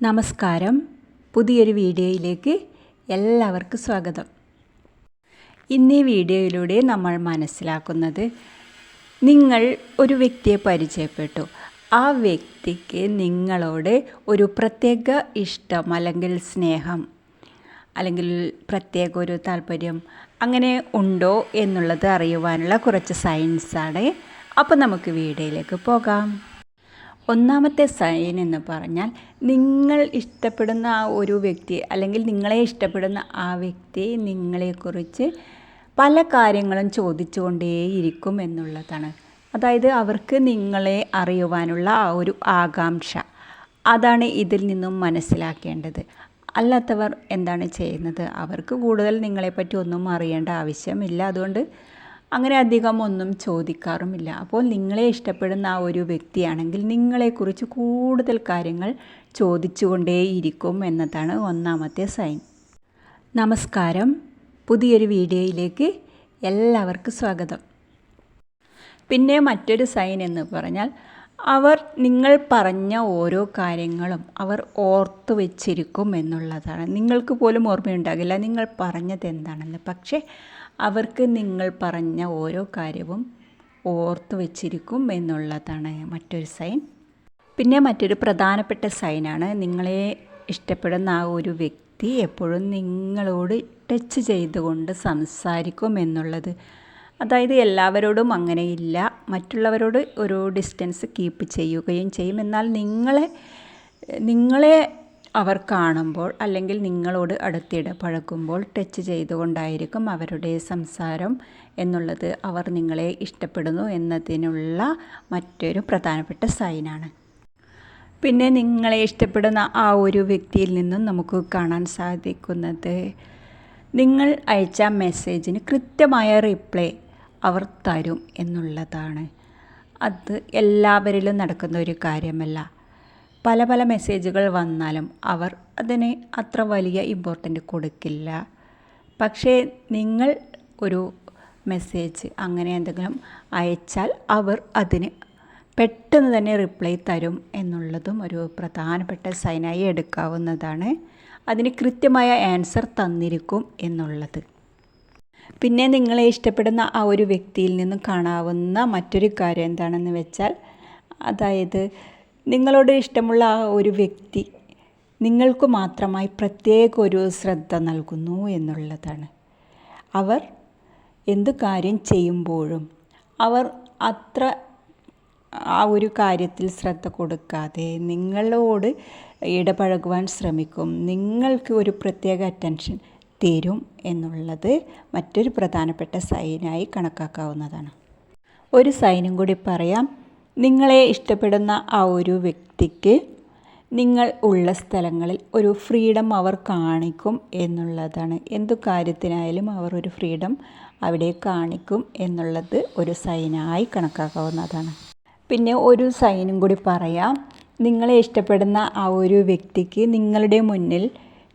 നമസ്കാരം. പുതിയൊരു വീഡിയോയിലേക്ക് എല്ലാവർക്കും സ്വാഗതം. ഇന്ന് ഈ വീഡിയോയിലൂടെ നമ്മൾ മനസ്സിലാക്കുന്നത് നിങ്ങൾ ഒരു വ്യക്തിയെ പരിചയപ്പെട്ടു. ആ വ്യക്തിക്ക് നിങ്ങളോട് ഒരു പ്രത്യേക ഇഷ്ടം അല്ലെങ്കിൽ സ്നേഹം അല്ലെങ്കിൽ പ്രത്യേക ഒരു താല്പര്യം അങ്ങനെ ഉണ്ടോ എന്നുള്ളത് അറിയുവാനുള്ള കുറച്ച് സയൻസാണ്. അപ്പോൾ നമുക്ക് വീഡിയോയിലേക്ക് പോകാം. ഒന്നാമത്തെ സൈൻ എന്ന് പറഞ്ഞാൽ നിങ്ങൾ ഇഷ്ടപ്പെടുന്ന ആ ഒരു വ്യക്തി അല്ലെങ്കിൽ നിങ്ങളെ ഇഷ്ടപ്പെടുന്ന ആ വ്യക്തി നിങ്ങളെക്കുറിച്ച് പല കാര്യങ്ങളും ചോദിച്ചുകൊണ്ടേയിരിക്കും എന്നുള്ളതാണ്. അതായത് അവർക്ക് നിങ്ങളെ അറിയുവാനുള്ള ആ ഒരു ആകാംക്ഷ. അതാണ് ഇതിൽ നിന്നും മനസ്സിലാക്കേണ്ടത്. അല്ലാത്തവർ എന്താണ് ചെയ്യുന്നത്? അവർക്ക് കൂടുതൽ നിങ്ങളെപ്പറ്റി ഒന്നും അറിയേണ്ട ആവശ്യമില്ല. അതുകൊണ്ട് അങ്ങനെ അധികം ഒന്നും ചോദിക്കാറുമില്ല. അപ്പോൾ നിങ്ങളെ ഇഷ്ടപ്പെടുന്ന ആ ഒരു വ്യക്തിയാണെങ്കിൽ നിങ്ങളെക്കുറിച്ച് കൂടുതൽ കാര്യങ്ങൾ ചോദിച്ചുകൊണ്ടേയിരിക്കും എന്നതാണ് ഒന്നാമത്തെ സൈൻ. നമസ്കാരം. പുതിയൊരു വീഡിയോയിലേക്ക് എല്ലാവർക്കും സ്വാഗതം. പിന്നെ മറ്റൊരു സൈൻ എന്ന് പറഞ്ഞാൽ അവർ നിങ്ങൾ പറഞ്ഞ ഓരോ കാര്യങ്ങളും അവർ ഓർത്തു വെച്ചിരിക്കും എന്നുള്ളതാണ്. നിങ്ങൾക്ക് പോലും ഓർമ്മയുണ്ടാകില്ല നിങ്ങൾ പറഞ്ഞത് എന്താണെന്ന്. പക്ഷേ അവർക്ക് നിങ്ങൾ പറഞ്ഞ ഓരോ കാര്യവും ഓർത്തു വെച്ചിരിക്കും എന്നുള്ളതാണ് മറ്റൊരു സൈൻ. പിന്നെ മറ്റൊരു പ്രധാനപ്പെട്ട സൈനാണ് നിങ്ങളെ ഇഷ്ടപ്പെടുന്ന ആ ഒരു വ്യക്തി എപ്പോഴും നിങ്ങളോട് ടച്ച് ചെയ്തുകൊണ്ട് സംസാരിക്കും എന്നുള്ളത്. അതായത് എല്ലാവരോടും അങ്ങനെയില്ല മറ്റുള്ളവരോട് ഒരു ഡിസ്റ്റൻസ് കീപ്പ് ചെയ്യുകയും ചെയ്യും. എന്നാൽ നിങ്ങളെ നിങ്ങളെ അവർ കാണുമ്പോൾ അല്ലെങ്കിൽ നിങ്ങളോട് അടുത്തിടപഴകുമ്പോൾ ടച്ച് ചെയ്തുകൊണ്ടായിരിക്കും അവരുടെ സംസാരം എന്നുള്ളത് അവർ നിങ്ങളെ ഇഷ്ടപ്പെടുന്നു എന്നതിനുള്ള മറ്റൊരു പ്രധാനപ്പെട്ട സൈനാണ് പിന്നെ നിങ്ങളെ ഇഷ്ടപ്പെടുന്ന ആ ഒരു വ്യക്തിയിൽ നിന്നും നമുക്ക് കാണാൻ സാധിക്കുന്നത് നിങ്ങൾ അയച്ച മെസ്സേജിന് കൃത്യമായ റിപ്ലൈ അവർ തരും എന്നുള്ളതാണ്. അത് എല്ലാവരിലും നടക്കുന്ന ഒരു കാര്യമല്ല. പല പല മെസ്സേജുകൾ വന്നാലും അവർ അതിന് അത്ര വലിയ ഇമ്പോർട്ടന്റ് കൊടുക്കില്ല. പക്ഷേ നിങ്ങൾ ഒരു മെസ്സേജ് അങ്ങനെ എന്തെങ്കിലും അയച്ചാൽ അവർ അതിന് പെട്ടെന്ന് തന്നെ റിപ്ലൈ തരും എന്നുള്ളതും ഒരു പ്രധാനപ്പെട്ട സൈനായി എടുക്കാവുന്നതാണ്. അതിന് കൃത്യമായ ആൻസർ തന്നിരിക്കും എന്നുള്ളത്. പിന്നെ നിങ്ങളെ ഇഷ്ടപ്പെടുന്ന ആ ഒരു വ്യക്തിയിൽ നിന്നും കാണാവുന്ന മറ്റൊരു കാര്യം എന്താണെന്ന് വെച്ചാൽ അതായത് നിങ്ങളോട് ഇഷ്ടമുള്ള ആ ഒരു വ്യക്തി നിങ്ങൾക്ക് മാത്രമായി പ്രത്യേക ഒരു ശ്രദ്ധ നൽകുന്നു എന്നുള്ളതാണ്. അവർ എന്ത് കാര്യം ചെയ്യുമ്പോഴും അവർ അത്ര ആ ഒരു കാര്യത്തിൽ ശ്രദ്ധ കൊടുക്കാതെ നിങ്ങളോട് ഇടപഴകുവാൻ ശ്രമിക്കും. നിങ്ങൾക്ക് ഒരു പ്രത്യേക അറ്റൻഷൻ തരും എന്നുള്ളത് മറ്റൊരു പ്രധാനപ്പെട്ട സൈനായി കണക്കാക്കാവുന്നതാണ്. ഒരു സൈനും കൂടി പറയാം നിങ്ങളെ ഇഷ്ടപ്പെടുന്ന ആ ഒരു വ്യക്തിക്ക് നിങ്ങൾ ഉള്ള സ്ഥലങ്ങളിൽ ഒരു ഫ്രീഡം അവർ കാണിക്കും എന്നുള്ളതാണ്. എന്തു കാര്യത്തിനായാലും അവർ ഒരു ഫ്രീഡം അവിടെ കാണിക്കും എന്നുള്ളത് ഒരു സൈനായി കണക്കാക്കാവുന്നതാണ്. പിന്നെ ഒരു സൈനും കൂടി പറയാം നിങ്ങളെ ഇഷ്ടപ്പെടുന്ന ആ ഒരു വ്യക്തിക്ക് നിങ്ങളുടെ മുന്നിൽ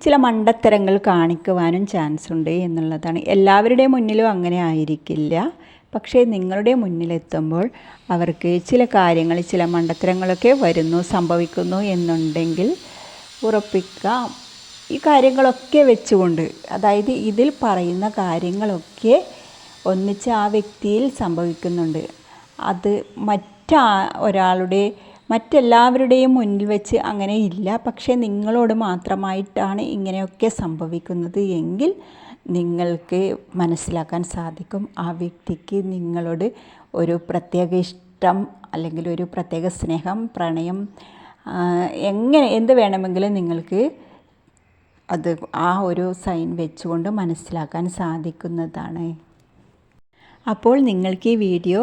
ചില മണ്ടത്തരങ്ങൾ കാണിക്കുവാനും ചാൻസ് ഉണ്ട് എന്നുള്ളതാണ്. എല്ലാവരുടെ മുന്നിലും അങ്ങനെ ആയിരിക്കില്ല. പക്ഷേ നിങ്ങളുടെ മുന്നിലെത്തുമ്പോൾ അവർക്ക് ചില കാര്യങ്ങൾ ചില മണ്ടത്തരങ്ങളൊക്കെ വരുന്നു സംഭവിക്കുന്നു എന്നുണ്ടെങ്കിൽ ഉറപ്പിക്കാം. ഈ കാര്യങ്ങളൊക്കെ വെച്ചുകൊണ്ട് അതായത് ഇതിൽ പറയുന്ന കാര്യങ്ങളൊക്കെ ഒന്നിച്ച് ആ വ്യക്തിയിൽ സംഭവിക്കുന്നുണ്ട്. അത് മറ്റാ ഒരാളുടെ മറ്റെല്ലാവരുടെയും മുന്നിൽ വെച്ച് അങ്ങനെ ഇല്ല. പക്ഷേ നിങ്ങളോട് മാത്രമായിട്ടാണ് ഇങ്ങനെയൊക്കെ സംഭവിക്കുന്നത് എങ്കിൽ നിങ്ങൾക്ക് മനസ്സിലാക്കാൻ സാധിക്കും. ആ വ്യക്തിക്ക് നിങ്ങളോട് ഒരു പ്രത്യേക ഇഷ്ടം അല്ലെങ്കിൽ ഒരു പ്രത്യേക സ്നേഹം പ്രണയം എങ്ങനെ എന്ത് വേണമെങ്കിലും നിങ്ങൾക്ക് അത് ആ ഒരു സൈൻ വെച്ചുകൊണ്ട് മനസ്സിലാക്കാൻ സാധിക്കുന്നതാണ്. അപ്പോൾ നിങ്ങൾക്ക് ഈ വീഡിയോ